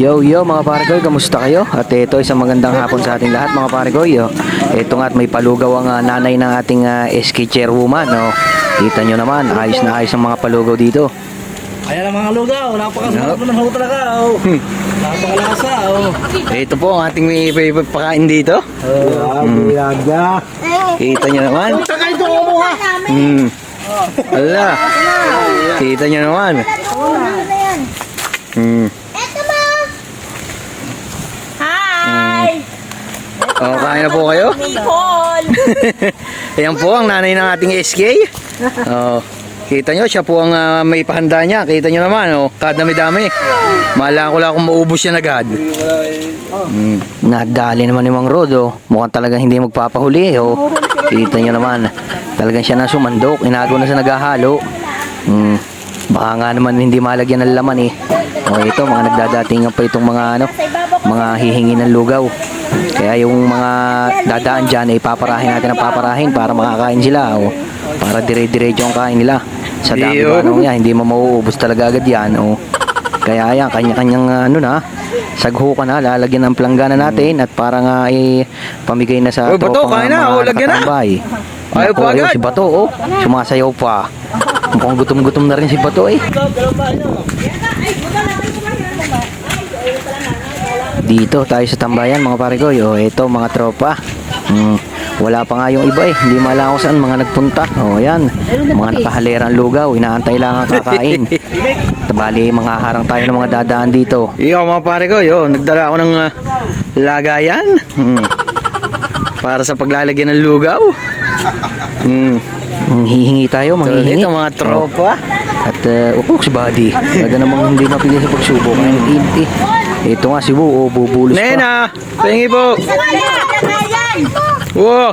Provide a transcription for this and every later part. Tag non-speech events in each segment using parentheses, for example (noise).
Yo yo mga paregoy, kamusta kayo? At ito isang magandang hapon sa ating lahat mga paregoy. Yo. Ito nga at may palugaw ang ah, nanay ng ating ah, SK chairwoman. No? Kita nyo naman, ayos na ayos ang mga palugaw dito. Ayan ang mga lugaw, napakasarap Yup. naman ho talaga. Oh. Napakalasa. Oh. Ito po ang ating may favorite pakain dito. Oh, Mm. Kita nyo naman. Saka ito kumuha. Hmm. Ala. Kita nyo naman. Hmm. Kain na po kayo? Nicole! (laughs) Ayan po ang nanay ng ating SK. Oh, kita nyo, siya po ang ah, may pahanda niya. Kita nyo naman, oh, kadami-dami. Mahala ko lang kung maubos yan agad. Mm. Nadali naman ni Mang Rod, oh. Mukhang talagang hindi magpapahuli, oh. Kita nyo naman. Talagang siya na sumandok. Inago na sa naghahalo. Mm. Baka nga naman hindi malagyan ng laman, eh. Oh, ito, mga nagdadatingan pa itong mga, ano, mga hihingi ng lugaw. Kaya yung mga dadaan dyan, eh, paparahin natin ang paparahin para makakain sila. O, para dire-diretso ang kain nila. Sa dami ba, ano, yan, hindi mo mauubos talaga agad yan. O, kaya yan, kanya-kanyang ano na, sagho ka na, lalagyan ng planggana natin at para nga eh, pamigay na sa Oy, Bato, tropang, kain na, mga oh, lagyan na. nakatambay. Ayaw Naku, pa agad. si Bato, oh. Sumasayaw pa. Mukhang gutom-gutom na rin si Bato, eh. Dito tayo sa tambayan mga pare ko. O ito mga tropa. Hmm, wala pa nga yung iba eh. Hindi malaw saan mga nagpunta. O yan. Mga nakahalerang lugaw. Inaantay lang ang kakain. (laughs) Tabali mga harang tayo ng mga dadaan dito. Iyo mga pare ko, yo, nagdala ako ng ah, lagayan. Hmm. Para sa paglalagyan ng lugaw. Hmm. Hmm, Hihingi tayo, So, manghihingi. ito mga tropa. At uh, upok si Buddy. Talaga namang hindi mapigil sa pagsubok. Eh. Ito nga si Bu, oh, bubulos pa. Nena, tingin po. Wow.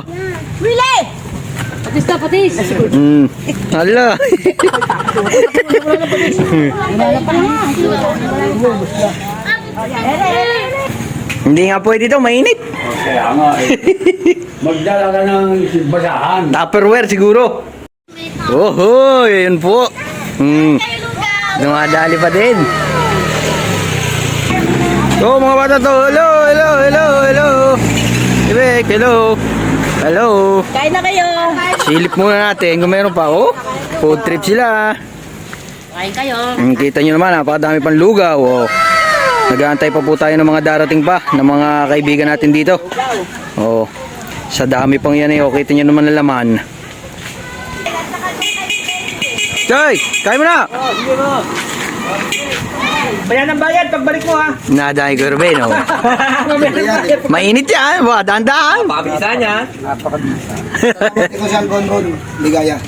Willie! Patis na patis. Mm. Hala. Hindi nga pwede daw, mainit. Kaya nga eh. Magdala ka ng basahan. Tupperware siguro. Oho, yun po. Hmm. Dumadali pa din. So mga bata to, hello, hello, hello, hello. Ibek, hello. Hello. Kain na kayo! Silip muna natin kung meron pa. Oh, food trip sila. Kain kayo. Hmm, kita nyo naman, napakadami pang lugaw. Oh. Nag-aantay pa po tayo ng mga darating pa, ng mga kaibigan natin dito. Oh, sa dami pang yan eh. Oh, kita nyo naman ang laman. Choy, kain mo na! Bayan ng bayad, pagbalik mo ha. Nadahay ko rin, oh. Mainit yan, ba? Dahan-dahan. Pabisa niya. Ito ko sa Algon Ron, Ligaya.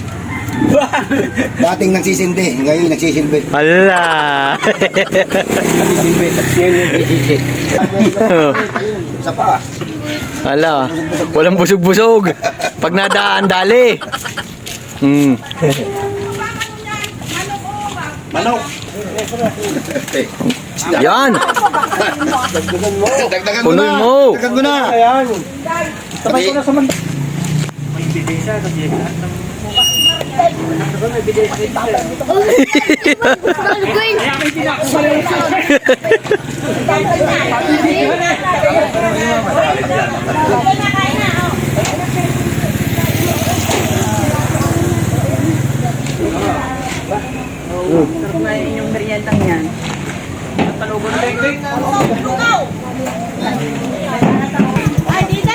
Dating nagsisindi, ngayon nagsisilbi. Hala. Sa paa. Hala. Walang busog-busog. Pag nadaan, dali. Hmm. Manok! Yan. Dagdagan Punuin na! mo. Dagdagan mo na! Ayan. Sabay ko na sa man. (laughs)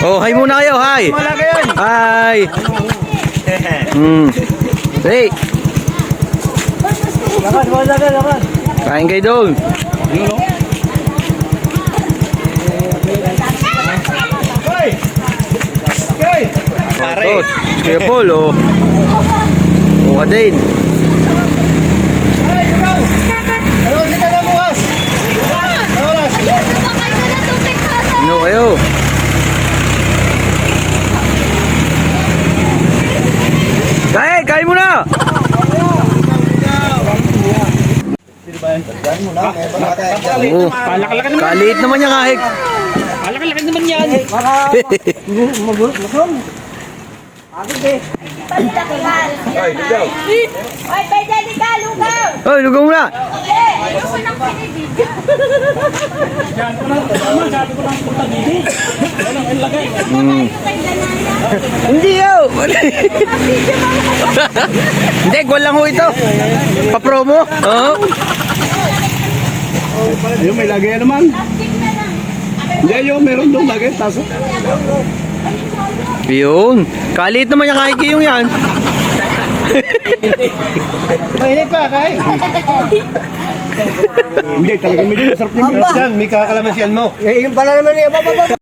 Oh, hi muna kayo, hi. Hi. Hmm. Hey, Lakas, lakas, lakas, lakas. kain kayo doon. Hoy! Hoy! Oh, Kuya Paul, oh. Oh, ka din. Ano sila na bukas? Ano oras? Ano kayo? Kain, kain mo na. Dagdagan mo na, may pangkata. Oo. Palak-lak naman. Kaliit naman niya kahit. Palak-lak naman yan. (laughs) Oy, pwede di ka, lugaw! Hoy, lugaw mo na. Eh, ayoko nang pinibidyo. Mm. Hindi oh. (laughs) Hindi, goal lang ho ito. Pa-promo. Oo. Yung may lagay naman. Hindi, yung meron doon lagay. Taso. Yun. Kalit naman yung kahit yung yan. Mainit pa, kain. Hindi, talagang medyo sarap yung Yan, may kakalamansian mo. Eh, yung pala naman niya.